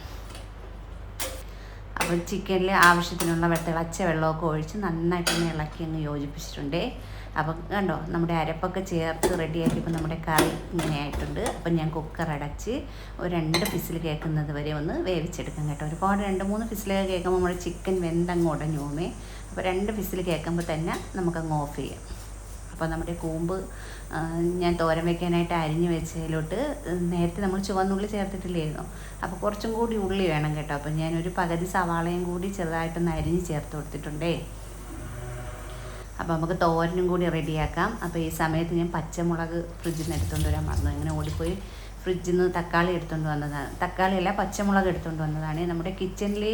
അപ്പോൾ ചിക്കനിൽ ആവശ്യത്തിനുള്ള വെള്ളം തിളച്ച വെള്ളമൊക്കെ ഒഴിച്ച് നന്നായിട്ടൊന്ന് ഇളക്കി അങ്ങ് യോജിപ്പിച്ചിട്ടുണ്ട്. അപ്പം കണ്ടോ നമ്മുടെ അരപ്പൊക്കെ ചേർത്ത് റെഡിയാക്കിയപ്പോൾ നമ്മുടെ കറി ഇങ്ങനെ ആയിട്ടുണ്ട് അപ്പം ഞാൻ കുക്കർ അടച്ച് ഒരു രണ്ട് ഫിസിൽ കേൾക്കുന്നത് വരെ ഒന്ന് വേവിച്ചെടുക്കാം കേട്ടോ. ഒരുപാട് രണ്ട് മൂന്ന് ഫിസിലൊക്കെ കേൾക്കുമ്പോൾ നമ്മുടെ ചിക്കൻ വെന്തങ്ങ് ഉടഞ്ഞു പോമേ അപ്പോൾ രണ്ട് ഫിസിൽ കേൾക്കുമ്പോൾ തന്നെ നമുക്ക് അങ്ങ് ഓഫ് ചെയ്യാം. അപ്പോൾ നമ്മുടെ കൂമ്പ് ഞാൻ തോരൻ വെക്കാനായിട്ട് അരിഞ്ഞ് വെച്ചതിലോട്ട് നേരത്തെ നമ്മൾ ചുവന്നുള്ളി ചേർത്തിട്ടില്ലായിരുന്നു? അപ്പോൾ കുറച്ചും കൂടി ഉള്ളി വേണം കേട്ടോ. അപ്പോൾ ഞാനൊരു പകുതി സവാളയും കൂടി ചെറുതായിട്ടൊന്ന് അരിഞ്ഞ് ചേർത്ത് കൊടുത്തിട്ടുണ്ടേ. അപ്പോൾ നമുക്ക് തോരനും കൂടി റെഡിയാക്കാം അപ്പോൾ ഈ സമയത്ത് ഞാൻ പച്ചമുളക് ഫ്രിഡ്ജിൽ നിന്ന് എടുത്തുകൊണ്ട് വരാൻ മറന്നു. ഇങ്ങനെ ഓടിപ്പോയി ഫ്രിഡ്ജിൽ നിന്ന് തക്കാളി എടുത്തുകൊണ്ട് വന്നതാണ്. തക്കാളിയല്ല പച്ചമുളക് എടുത്തുകൊണ്ട് വന്നതാണ്. നമ്മുടെ കിച്ചണിൽ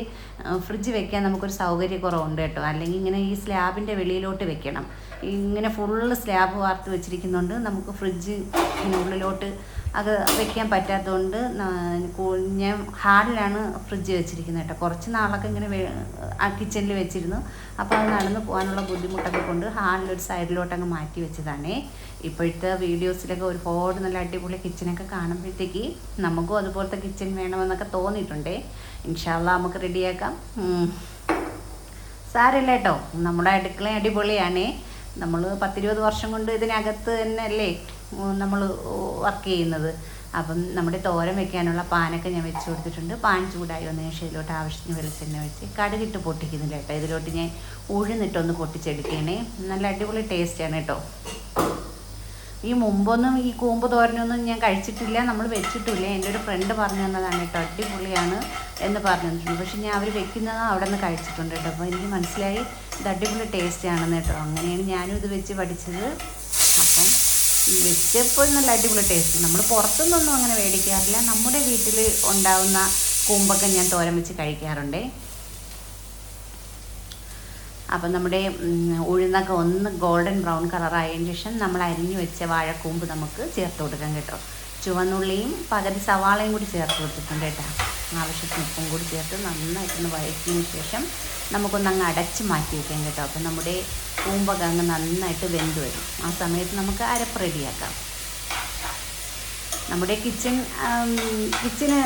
ഫ്രിഡ്ജ് വെക്കാൻ നമുക്കൊരു സൗകര്യക്കുറവുണ്ട് കേട്ടോ. അല്ലെങ്കിൽ ഇങ്ങനെ ഈ സ്ലാബിന്റെ വെളിയിലോട്ട് വെക്കണം. ഇങ്ങനെ ഫുള്ള് സ്ലാബ് വാർത്ത് വെച്ചിരിക്കുന്നതുകൊണ്ട് നമുക്ക് ഫ്രിഡ്ജ് ഉള്ളിലോട്ട് അത് വെക്കാൻ പറ്റാത്തതുകൊണ്ട് ഞാൻ ഹാളിലാണ് ഫ്രിഡ്ജ് വെച്ചിരിക്കുന്നത് കേട്ടോ. കുറച്ച് നാളൊക്കെ ഇങ്ങനെ കിച്ചണിൽ വെച്ചിരുന്നു. അപ്പോൾ അത് നടന്ന് പോകാനുള്ള ബുദ്ധിമുട്ടൊക്കെ കൊണ്ട് ഹാളിലൊരു സൈഡിലോട്ട് അങ്ങ് മാറ്റി വെച്ചതാണേ. ഇപ്പോഴത്തെ വീഡിയോസിലൊക്കെ ഒരുപാട് നല്ല അടിപൊളി കിച്ചണൊക്കെ കാണുമ്പോഴത്തേക്ക് നമുക്കും അതുപോലത്തെ കിച്ചൺ വേണമെന്നൊക്കെ തോന്നിയിട്ടുണ്ടേ. ഇൻഷാല്ല നമുക്ക് റെഡിയാക്കാം. സാരമില്ല കേട്ടോ. നമ്മുടെ അടുക്കള അടിപൊളിയാണേ. നമ്മൾ പത്തിരുപത് വർഷം കൊണ്ട് ഇതിനകത്ത് തന്നെ അല്ലേ നമ്മൾ വർക്ക് ചെയ്യുന്നത്. അപ്പം നമ്മുടെ തോരൻ വെക്കാനുള്ള പാനൊക്കെ ഞാൻ വെച്ച് കൊടുത്തിട്ടുണ്ട്. പാൻ ചൂടായി വന്നതിന് ശേഷം ഇതിലോട്ട് ആവശ്യത്തിന് വെളിച്ചെണ്ണ വെച്ച് കടുകിട്ട് പൊട്ടിക്കുന്നില്ല കേട്ടോ. ഇതിലോട്ട് ഞാൻ ഉഴുന്നിട്ടൊന്ന് പൊട്ടിച്ചെടുക്കണേ. നല്ല അടിപൊളി ടേസ്റ്റാണ് കേട്ടോ. ഈ മുമ്പൊന്നും ഈ കൂമ്പ് തോരനൊന്നും ഞാൻ കഴിച്ചിട്ടില്ല. നമ്മൾ വെച്ചിട്ടില്ല. എന്റെ ഒരു ഫ്രണ്ട് പറഞ്ഞു തന്നതാണ് കേട്ടോ. അടിപൊളിയാണ് എന്ന് പറഞ്ഞു തന്നിട്ടുണ്ട്. പക്ഷെ ഞാൻ അവർ വെക്കുന്നത് അവിടെ നിന്ന് കഴിച്ചിട്ടുണ്ട് കേട്ടോ. അപ്പോൾ എനിക്ക് മനസ്സിലായി ഇത് അടിപൊളി ടേസ്റ്റ് ആണെന്ന് കേട്ടോ. അങ്ങനെയാണ് ഞാനും ഇത് വെച്ച് പഠിച്ചത്. അപ്പം വെച്ചപ്പോൾ നല്ല അടിപൊളി ടേസ്റ്റ് നമ്മൾ പുറത്തുനിന്നൊന്നും അങ്ങനെ മേടിക്കാറില്ല. നമ്മുടെ വീട്ടിൽ ഉണ്ടാവുന്ന കൂമ്പൊക്കെ ഞാൻ തോരൻ വെച്ച് കഴിക്കാറുണ്ട്. അപ്പം നമ്മുടെ ഉഴുന്നൊക്കെ ഒന്ന് ഗോൾഡൻ ബ്രൗൺ കളറായതിന് ശേഷം നമ്മൾ അരിഞ്ഞു വെച്ച വാഴക്കൂമ്പ് നമുക്ക് ചേർത്ത് കൊടുക്കാം കേട്ടോ. ചുവന്നുള്ളിയും പകുതി സവാളയും കൂടി ചേർത്ത് കൊടുത്തിട്ടുണ്ട് കേട്ടോ. ആവശ്യത്തിന് ഉപ്പും കൂടി ചേർത്ത് നന്നായിട്ടൊന്ന് വഴറ്റിയതിന് ശേഷം നമുക്കൊന്ന് അങ്ങ് അടച്ച് മാറ്റി വയ്ക്കാം കേട്ടോ. അപ്പം നമ്മുടെ കൂമ്പക അങ്ങ് നന്നായിട്ട് വെന്ത് വരും. ആ സമയത്ത് നമുക്ക് അരപ്പ് റെഡിയാക്കാം നമ്മുടെ കിച്ചൺ കിച്ചന്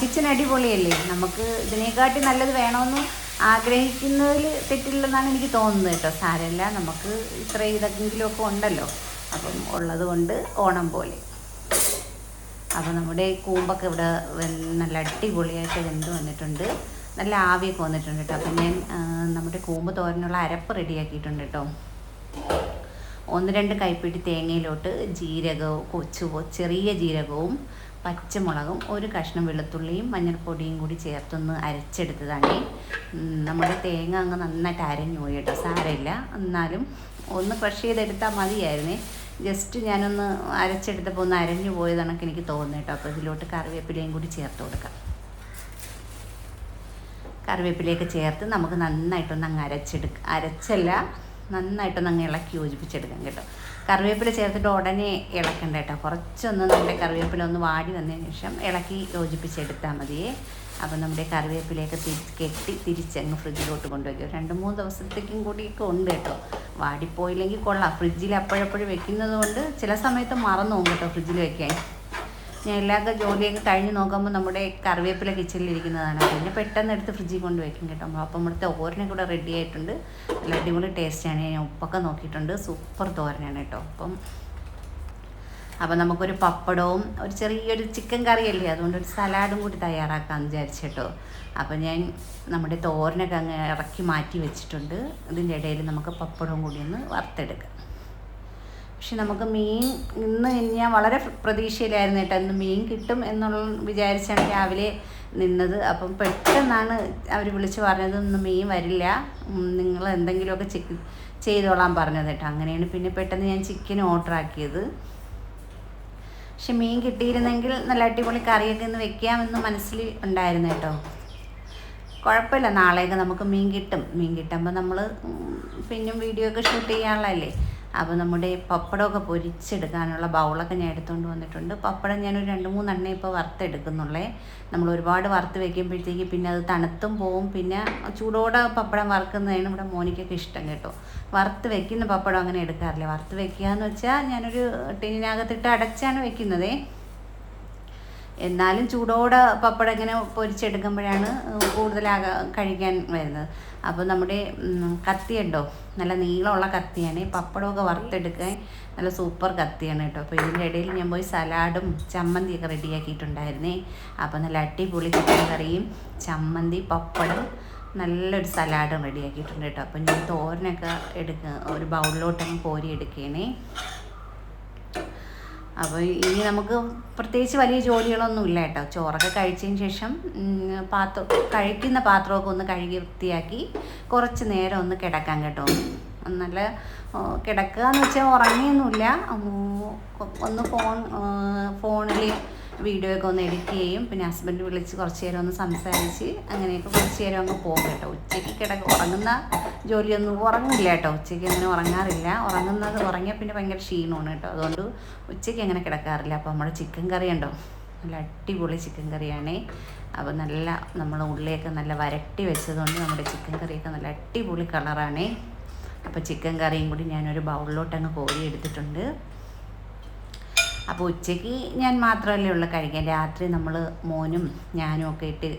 കിച്ചൺ അടിപൊളിയല്ലേ? നമുക്ക് ഇതിനെക്കാട്ടി നല്ലത് വേണമെന്ന് ആഗ്രഹിക്കുന്നതിൽ തെറ്റില്ലെന്നാണ് എനിക്ക് തോന്നുന്നത് കേട്ടോ. സാരമില്ല നമുക്ക് ഇത്ര ഇതെങ്കിലുമൊക്കെ ഉണ്ടല്ലോ. അപ്പം ഉള്ളത് കൊണ്ട് ഓണം പോലെ. അപ്പോൾ നമ്മുടെ കൂമ്പൊക്കെ ഇവിടെ നല്ല അടിപൊളിയായിട്ട് വെന്ത് വന്നിട്ടുണ്ട്. നല്ല ആവിയൊക്കെ വന്നിട്ടുണ്ട് കേട്ടോ. അപ്പം ഞാൻ നമ്മുടെ കൂമ്പ് തോരനുള്ള അരപ്പ് റെഡിയാക്കിയിട്ടുണ്ട് കേട്ടോ. ഒന്ന് രണ്ട് കൈപ്പിടി തേങ്ങയിലോട്ട് ജീരകവും ചെറിയ ജീരകവും പച്ചമുളകും ഒരു കഷ്ണം വെളുത്തുള്ളിയും മഞ്ഞൾപ്പൊടിയും കൂടി ചേർത്തൊന്ന് അരച്ചെടുത്തതാണ്. നമ്മുടെ തേങ്ങ അങ്ങ് നന്നായിട്ട് അരഞ്ഞു പോയി കേട്ടോ. സാരമില്ല. എന്നാലും ഒന്ന് ക്രഷ് ചെയ്തെടുത്താൽ മതിയായിരുന്നേ. ജസ്റ്റ് ഞാനൊന്ന് അരച്ചെടുത്തപ്പോൾ ഒന്ന് അരഞ്ഞു പോയതാണൊക്കെ എനിക്ക് തോന്നുന്നു കേട്ടോ. അപ്പോൾ ഇതിലോട്ട് കറിവേപ്പിലയും കൂടി ചേർത്ത് കൊടുക്കാം. കറിവേപ്പിലയൊക്കെ ചേർത്ത് നമുക്ക് നന്നായിട്ടൊന്ന് അങ്ങ് അരച്ചെടുക്ക അരച്ചല്ല നന്നായിട്ടൊന്ന് അങ്ങ് ഇളക്കി യോജിപ്പിച്ചെടുക്കാം കേട്ടോ. കറിവേപ്പില ചേർത്തിട്ട് ഉടനെ ഇളക്കണ്ട കേട്ടോ. കുറച്ചൊന്ന് നമ്മുടെ കറിവേപ്പില ഒന്ന് വാടി വന്നതിന് ശേഷം ഇളക്കി യോജിപ്പിച്ചെടുത്താൽ മതിയേ. അപ്പം നമ്മുടെ കറിവേപ്പിലയൊക്കെ തിരി കെട്ടി തിരിച്ചങ്ങ് ഫ്രിഡ്ജിലോട്ട് കൊണ്ടുവയ്ക്കും. രണ്ട് മൂന്ന് ദിവസത്തേക്കും കൂടിയൊക്കെ ഉണ്ട് കേട്ടോ. വാടിപ്പോയില്ലെങ്കിൽ കൊള്ളാം. ഫ്രിഡ്ജിൽ അപ്പോഴപ്പോഴും വെക്കുന്നത് കൊണ്ട് ചില സമയത്ത് മറന്നു പോകും കേട്ടോ ഫ്രിഡ്ജിൽ വെക്കാൻ. ഞാൻ എല്ലാവർക്കും ജോലിയൊക്കെ കഴിഞ്ഞ് നോക്കുമ്പോൾ നമ്മുടെ കറിവേപ്പില കിച്ചണിലിരിക്കുന്നതാണ് പിന്നെ പെട്ടെന്ന് എടുത്ത് ഫ്രിഡ്ജിൽ കൊണ്ട് കേട്ടോ. അപ്പം ഇവിടുത്തെ ഓരനും കൂടെ റെഡി ആയിട്ടുണ്ട്. നല്ല അടിപൊളി ടേസ്റ്റാണ് ഞാൻ ഉപ്പൊക്കെ നോക്കിയിട്ടുണ്ട്. സൂപ്പർ തോരനാണ് കേട്ടോ. അപ്പം അപ്പം നമുക്കൊരു പപ്പടവും ഒരു ചെറിയൊരു ചിക്കൻ കറിയല്ലേ? അതുകൊണ്ട് ഒരു സലാഡും കൂടി തയ്യാറാക്കാമെന്ന് വിചാരിച്ചിട്ടോ. അപ്പൊ അപ്പം ഞാൻ നമ്മുടെ തോരനൊക്കെ അങ്ങ് ഇറക്കി മാറ്റി വെച്ചിട്ടുണ്ട്. ഇതിന്റെ ഇടയിൽ നമുക്ക് പപ്പടവും കൂടി ഒന്ന് വറുത്തെടുക്കാം. പക്ഷെ നമുക്ക് മീൻ ഇന്ന് ഞാൻ വളരെ പ്രതീക്ഷയിലായിരുന്നു കേട്ടോ. ഇന്ന് മീൻ കിട്ടും എന്നുള്ള വിചാരിച്ചാണ് രാവിലെ നിന്നത്. അപ്പം പെട്ടെന്നാണ് അവർ വിളിച്ച് പറഞ്ഞത് ഇന്ന് മീൻ വരില്ല. നിങ്ങൾ എന്തെങ്കിലുമൊക്കെ ചെയ്തോളാൻ പറഞ്ഞത് കേട്ടോ. അങ്ങനെയാണ് പിന്നെ പെട്ടെന്ന് ഞാൻ ചിക്കൻ ഓർഡർ ആക്കിയത്. പക്ഷെ മീൻ കിട്ടിയിരുന്നെങ്കിൽ നല്ല അടിപൊളി കറിയൊക്കെ ഇന്ന് വെക്കാമെന്ന് മനസ്സിൽ ഉണ്ടായിരുന്നു കേട്ടോ. കുഴപ്പമില്ല നാളെയൊക്കെ നമുക്ക് മീൻ കിട്ടും. മീൻ കിട്ടുമ്പോൾ നമ്മൾ പിന്നും വീഡിയോ ഒക്കെ ഷൂട്ട് ചെയ്യാനുള്ളതല്ലേ? അപ്പോൾ നമ്മുടെ പപ്പടമൊക്കെ പൊരിച്ചെടുക്കാനുള്ള ബൗളൊക്കെ ഞാൻ എടുത്തുകൊണ്ട് വന്നിട്ടുണ്ട്. പപ്പടം ഞാനൊരു രണ്ട് മൂന്നെണ്ണം ഇപ്പോൾ വറുത്തെടുക്കുന്നുള്ളേ. നമ്മൾ ഒരുപാട് വറുത്ത് വെക്കുമ്പോഴത്തേക്ക് പിന്നെ അത് തണുത്തും പോവും. പിന്നെ ചൂടോടെ പപ്പടം വറുക്കുന്നതാണ് ഇവിടെ മോനിക്കൊക്കെ ഇഷ്ടം കേട്ടോ. വറുത്ത് വെക്കുന്ന പപ്പടം അങ്ങനെ എടുക്കാറില്ല. വറുത്ത് വെക്കുക എന്ന് വെച്ചാൽ ഞാനൊരു ടിന്നിനകത്തിട്ട് അടച്ചാണ് വെക്കുന്നതേ. എന്നാലും ചൂടോടെ പപ്പടം ഇങ്ങനെ പൊരിച്ചെടുക്കുമ്പോഴാണ് കൂടുതൽ കഴിക്കാൻ വരുന്നത്. അപ്പോൾ നമ്മുടെ കത്തി ഉണ്ടോ? നല്ല നീളമുള്ള കത്തിയാണ്. പപ്പടമൊക്കെ വറുത്തെടുക്കാൻ നല്ല സൂപ്പർ കത്തിയാണ് കേട്ടോ. അപ്പോൾ ഇതിന്റെ ഇടയിൽ ഞാൻ പോയി സലാഡും ചമ്മന്തിയൊക്കെ റെഡിയാക്കിയിട്ടുണ്ടായിരുന്നേ. അപ്പോൾ നല്ല അടിപൊളി ചിക്കൻ കറിയും ചമ്മന്തി പപ്പടം നല്ലൊരു സലാഡും റെഡിയാക്കിയിട്ടുണ്ട് കേട്ടോ. അപ്പോൾ ഞാൻ തോരനൊക്കെ എടുക്കുക ഒരു ബൗളിലോട്ടങ്ങ് കോരി എടുക്കുകയാണേ അപ്പോൾ ഇനി നമുക്ക് പ്രത്യേകിച്ച് വലിയ ജോലികളൊന്നും ഇല്ല കേട്ടോ. ചോറൊക്കെ കഴിച്ചതിന് ശേഷം പാത്രം കഴിക്കുന്ന പാത്രമൊക്കെ ഒന്ന് കഴുകി വൃത്തിയാക്കി കുറച്ച് നേരം ഒന്ന് കിടക്കാൻ കേട്ടോ. നല്ല കിടക്കുക എന്ന് വെച്ചാൽ ഉറങ്ങിയൊന്നുമില്ല ഒന്ന് ഫോൺ ഫോണിൽ വീഡിയോ ഒക്കെ ഒന്ന് എഡിറ്റ് ചെയ്യും. പിന്നെ ഹസ്ബൻഡ് വിളിച്ച് കുറച്ച് നേരം ഒന്ന് സംസാരിച്ച് അങ്ങനെയൊക്കെ കുറച്ച് നേരം അങ്ങ് പോകും കേട്ടോ. ഉച്ചയ്ക്ക് കിടക്ക ഉറങ്ങുന്ന ജോലിയൊന്നും ഉറങ്ങില്ല കേട്ടോ. ഉച്ചയ്ക്ക് അങ്ങനെ ഉറങ്ങാറില്ല. ഉറങ്ങുന്നത് ഉറങ്ങിയാൽ പിന്നെ ഭയങ്കര ക്ഷീണമാണ് കേട്ടോ. അതുകൊണ്ട് ഉച്ചയ്ക്ക് അങ്ങനെ കിടക്കാറില്ല. അപ്പോൾ നമ്മുടെ ചിക്കൻ കറി ഉണ്ടോ? നല്ല അടിപൊളി ചിക്കൻ കറിയാണ് അപ്പോൾ നല്ല നമ്മൾ ഉള്ളിയൊക്കെ നല്ല വരട്ടി വെച്ചതുകൊണ്ട് നമ്മുടെ ചിക്കൻ കറിയൊക്കെ നല്ല അടിപൊളി കളറാണ് അപ്പോൾ ചിക്കൻ കറിയും കൂടി ഞാനൊരു ബൗളിലോട്ട് അങ്ങ് കോരി എടുത്തിട്ടുണ്ട്. അപ്പോൾ ഉച്ചയ്ക്ക് ഞാൻ മാത്രമല്ലേ ഉള്ളു കഴിക്കാൻ. രാത്രി നമ്മൾ മോനും ഞാനും ഒക്കെ ഇട്ട്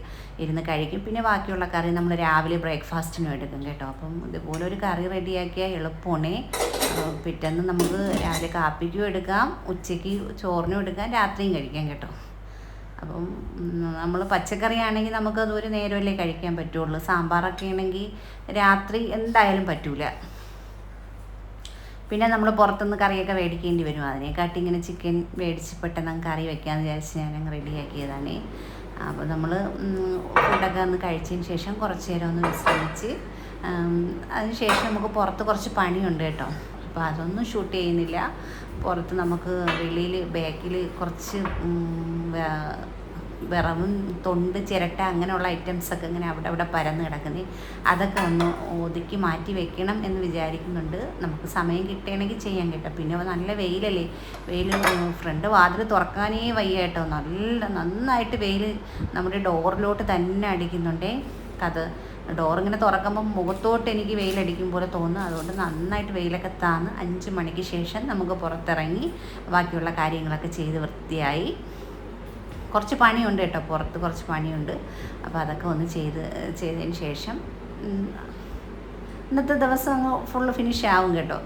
ഇരുന്ന് കഴിക്കും. പിന്നെ ബാക്കിയുള്ള കറി നമ്മൾ രാവിലെ ബ്രേക്ക്ഫാസ്റ്റിനും എടുക്കും കേട്ടോ. അപ്പം ഇതുപോലെ ഒരു കറി റെഡിയാക്കിയാൽ എളുപ്പമാണ് പിറ്റേന്ന് നമുക്ക് രാവിലെ കാപ്പിക്കും എടുക്കാം ഉച്ചയ്ക്ക് ചോറിനും എടുക്കാം രാത്രിയും കഴിക്കാം കേട്ടോ. അപ്പം നമ്മൾ പച്ചക്കറി ആണെങ്കിൽ നമുക്കത് നേരമല്ലേ കഴിക്കാൻ പറ്റുള്ളൂ. സാമ്പാറൊക്കെ ആണെങ്കിൽ രാത്രി എന്തായാലും പറ്റൂല. പിന്നെ നമ്മൾ പുറത്തുനിന്ന് കറിയൊക്കെ മേടിക്കേണ്ടി വരും. അതിനെക്കാട്ടി ഇങ്ങനെ ചിക്കൻ മേടിച്ച് പെട്ടെന്ന് കറി വെക്കാമെന്ന് വിചാരിച്ച് ഞാൻ അങ്ങ് റെഡിയാക്കിയതാണ് അപ്പോൾ നമ്മൾ ഫുഡൊക്കെ ഒന്ന് കഴിച്ചതിന് ശേഷം കുറച്ച് നേരം ഒന്ന് വിശ്രമിച്ച് അതിന് ശേഷം നമുക്ക് പുറത്ത് കുറച്ച് പണിയുണ്ട് കേട്ടോ. അപ്പോൾ അതൊന്നും ഷൂട്ട് ചെയ്യുന്നില്ല. പുറത്ത് നമുക്ക് വെളിയിൽ ബാക്കിൽ കുറച്ച് വിറവും തൊണ്ട് ചിരട്ട അങ്ങനെയുള്ള ഐറ്റംസൊക്കെ ഇങ്ങനെ അവിടെ അവിടെ പരന്ന് കിടക്കുന്നത് അതൊക്കെ ഒന്ന് ഒതുക്കി മാറ്റി വെക്കണം എന്ന് വിചാരിക്കുന്നുണ്ട്. നമുക്ക് സമയം കിട്ടുകയാണെങ്കിൽ ചെയ്യാൻ കേട്ടോ. പിന്നെ നല്ല വെയിലല്ലേ. വെയിൽ ഫ്രണ്ട് വാതിൽ തുറക്കാനേ വയ്യ കേട്ടോ. നല്ല നന്നായിട്ട് വെയിൽ നമ്മുടെ ഡോറിലോട്ട് തന്നെ അടിക്കുന്നുണ്ടേ. കഥ ഇങ്ങനെ തുറക്കുമ്പോൾ മുഖത്തോട്ട് എനിക്ക് വെയിലടിക്കും പോലെ തോന്നും അതുകൊണ്ട് നന്നായിട്ട് വെയിലൊക്കെ താന്ന് അഞ്ച് മണിക്ക് ശേഷം നമുക്ക് പുറത്തിറങ്ങി ബാക്കിയുള്ള കാര്യങ്ങളൊക്കെ ചെയ്ത് വൃത്തിയായി. കുറച്ച് പണിയുണ്ട് കേട്ടോ പുറത്ത് കുറച്ച് പണിയുണ്ട്. അപ്പോൾ അതൊക്കെ ഒന്ന് ചെയ്ത് ചെയ്തതിന് ശേഷം ഇന്നത്തെ ദിവസം അങ്ങ് ഫുള്ള് ഫിനിഷ് ആവും കേട്ടോ.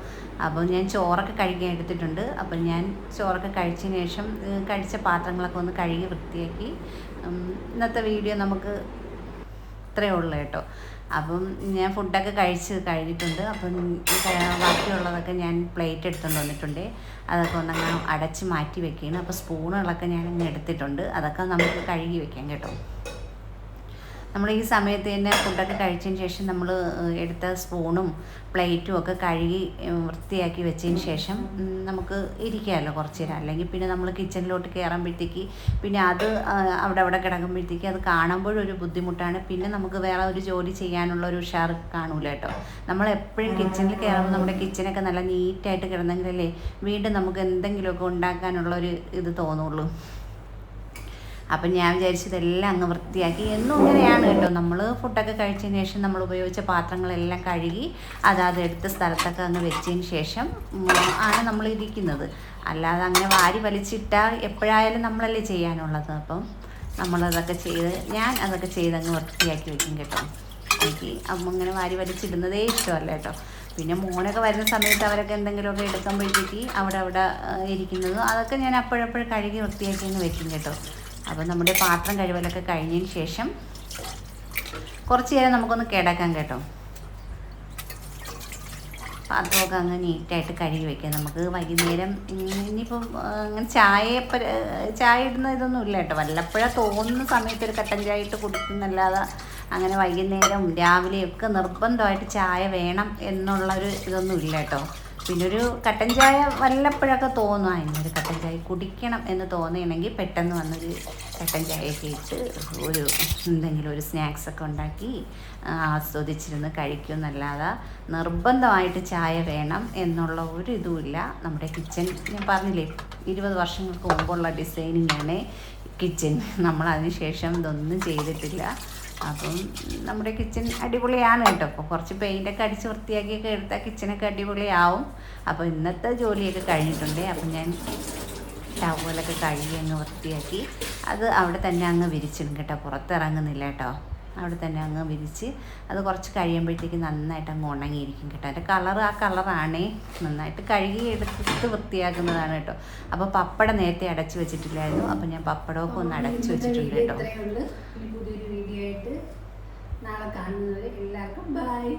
അപ്പോൾ ഞാൻ ചോറൊക്കെ കഴിക്കാൻ എടുത്തിട്ടുണ്ട്. അപ്പോൾ ഞാൻ ചോറൊക്കെ കഴിച്ചതിന് ശേഷം കഴിച്ച പാത്രങ്ങളൊക്കെ ഒന്ന് കഴുകി വൃത്തിയാക്കി ഇന്നത്തെ വീഡിയോ നമുക്ക് ഇത്രയേ ഉള്ളൂ കേട്ടോ. അപ്പം ഞാൻ ഫുഡൊക്കെ കഴിച്ച് കഴിഞ്ഞിട്ടുണ്ട്. അപ്പം ബാക്കിയുള്ളതൊക്കെ ഞാൻ പ്ലേറ്റ് എടുത്തുകൊണ്ട് വന്നിട്ടുണ്ട്. അതൊക്കെ ഒന്നങ്ങ് അടച്ച് മാറ്റി വെക്കുകയാണ്. അപ്പോൾ സ്പൂണുകളൊക്കെ ഞാൻ അങ്ങ് എടുത്തിട്ടുണ്ട്. അതൊക്കെ നമുക്ക് കഴുകി വെക്കാം കേട്ടോ. നമ്മൾ ഈ സമയത്ത് തന്നെ ഫുഡൊക്കെ കഴിച്ചതിന് ശേഷം നമ്മൾ എടുത്ത സ്പൂണും പ്ലേറ്റും ഒക്കെ കഴുകി വൃത്തിയാക്കി വെച്ചതിന് ശേഷം നമുക്ക് ഇരിക്കാമല്ലോ കുറച്ച് നേരം. അല്ലെങ്കിൽ പിന്നെ നമ്മൾ കിച്ചണിലോട്ട് കയറുമ്പോഴത്തേക്ക് പിന്നെ അത് അവിടെ അവിടെ കിടക്കുമ്പോഴത്തേക്ക് അത് കാണുമ്പോഴൊരു ബുദ്ധിമുട്ടാണ്. പിന്നെ നമുക്ക് വേറെ ഒരു ജോലി ചെയ്യാനുള്ള ഒരു ഉഷാർ കാണൂല കേട്ടോ. നമ്മൾ എപ്പോഴും കിച്ചണിൽ കയറുമ്പോൾ നമ്മുടെ കിച്ചണൊക്കെ നല്ല നീറ്റായിട്ട് കിടന്നെങ്കിലല്ലേ വീണ്ടും നമുക്ക് എന്തെങ്കിലുമൊക്കെ ഉണ്ടാക്കാനുള്ള ഒരു ഇത് തോന്നുള്ളൂ. അപ്പം ഞാൻ വിചാരിച്ചതെല്ലാം അങ്ങ് വൃത്തിയാക്കി. എന്നും ഇങ്ങനെയാണ് കേട്ടോ. നമ്മൾ ഫുഡൊക്കെ കഴിച്ചതിന് ശേഷം നമ്മൾ ഉപയോഗിച്ച പാത്രങ്ങളെല്ലാം കഴുകി അതാത് എടുത്ത സ്ഥലത്തൊക്കെ അങ്ങ് വെച്ചതിന് ശേഷം ആണ് നമ്മൾ ഇരിക്കുന്നത്. അല്ലാതെ അങ്ങനെ വാരി വലിച്ചിട്ടാൽ എപ്പോഴായാലും നമ്മളല്ലേ ചെയ്യാനുള്ളത്. അപ്പം നമ്മളതൊക്കെ ചെയ്ത് ഞാൻ അതൊക്കെ ചെയ്ത് അങ്ങ് വൃത്തിയാക്കി വെക്കും കേട്ടോ. എനിക്ക് അമ്മ ഇങ്ങനെ വാരി വലിച്ചിടുന്നതേ ഇഷ്ടമല്ല കേട്ടോ. പിന്നെ മോനൊക്കെ വരുന്ന സമയത്ത് അവരൊക്കെ എന്തെങ്കിലുമൊക്കെ എടുക്കുമ്പോഴത്തേക്ക് അവിടെ അവിടെ ഇരിക്കുന്നത് അതൊക്കെ ഞാൻ അപ്പോഴപ്പോഴും കഴുകി വൃത്തിയാക്കി അങ്ങ് വെക്കും കേട്ടോ. അപ്പോൾ നമ്മുടെ പാത്രം കഴിവലൊക്കെ കഴിഞ്ഞതിന് ശേഷം കുറച്ച് നേരം നമുക്കൊന്ന് കിടക്കാം കേട്ടോ. പാത്രമൊക്കെ അങ്ങ് നീറ്റായിട്ട് കഴുകി വെക്കാം. നമുക്ക് വൈകുന്നേരം ഇനിയിപ്പം അങ്ങനെ ചായ ചായ ഇടുന്ന ഇതൊന്നും ഇല്ല കേട്ടോ. വല്ലപ്പോഴാണ് തോന്നുന്ന സമയത്ത് ഒരു കട്ടൻ ചായ ഇട്ട് കുടിക്കുന്നല്ലാതെ അങ്ങനെ വൈകുന്നേരം രാവിലെയൊക്കെ നിർബന്ധമായിട്ട് ചായ വേണം എന്നുള്ളൊരു ഇതൊന്നും ഇല്ല കേട്ടോ. പിന്നെ ഒരു കട്ടൻ ചായ വല്ലപ്പോഴൊക്കെ തോന്നും ഇന്നൊരു കട്ടൻ ചായ കുടിക്കണം എന്ന് തോന്നുകയാണെങ്കിൽ പെട്ടെന്ന് വന്നൊരു കട്ടൻ ചായയൊക്കെ ഇട്ട് ഒരു എന്തെങ്കിലും ഒരു സ്നാക്സ് ഒക്കെ ഉണ്ടാക്കി ആസ്വദിച്ചിരുന്ന് കഴിക്കും എന്നല്ലാതെ നിർബന്ധമായിട്ട് ചായ വേണം എന്നുള്ള ഒരു ഇതുമില്ല. നമ്മുടെ കിച്ചൺ ഞാൻ പറഞ്ഞില്ലേ ഇരുപത് വർഷങ്ങൾക്ക് മുമ്പുള്ള ഡിസൈനിങ്ങാണ് കിച്ചൺ. നമ്മൾ അതിന് ശേഷം ഇതൊന്നും ചെയ്തിട്ടില്ല. അപ്പം നമ്മുടെ കിച്ചൺ അടിപൊളിയാണ് കേട്ടോ. അപ്പോൾ കുറച്ച് പെയിന്റൊക്കെ അടിച്ച് വൃത്തിയാക്കിയൊക്കെ എടുത്താൽ കിച്ചണൊക്കെ അടിപൊളിയാവും. അപ്പോൾ ഇന്നത്തെ ജോലിയൊക്കെ കഴിഞ്ഞിട്ടുണ്ട്. അപ്പം ഞാൻ ടവലൊക്കെ കഴുകി അങ്ങ് വൃത്തിയാക്കി. അത് അവിടെ തന്നെ അങ്ങ് വിരിച്ചിടും കേട്ടോ. പുറത്തിറങ്ങുന്നില്ല കേട്ടോ. അവിടെ തന്നെ അങ്ങ് വിരിച്ച് അത് കുറച്ച് കഴിയുമ്പോഴത്തേക്ക് നന്നായിട്ട് അങ്ങ് ഉണങ്ങിയിരിക്കും കേട്ടോ. അതിന്റെ കളർ ആ കളറാണ് നന്നായിട്ട് കഴുകി എടുത്തിട്ട് വൃത്തിയാക്കുന്നതാണ് കേട്ടോ. അപ്പോൾ പപ്പട നേരത്തെ അടച്ചു വെച്ചിട്ടില്ലായിരുന്നു. അപ്പോൾ ഞാൻ പപ്പടമൊക്കെ ഒന്ന് അടച്ചു വെച്ചിട്ടുണ്ട് കേട്ടോ. നാളെ കാണുന്നത് എല്ലാവർക്കും ബൈ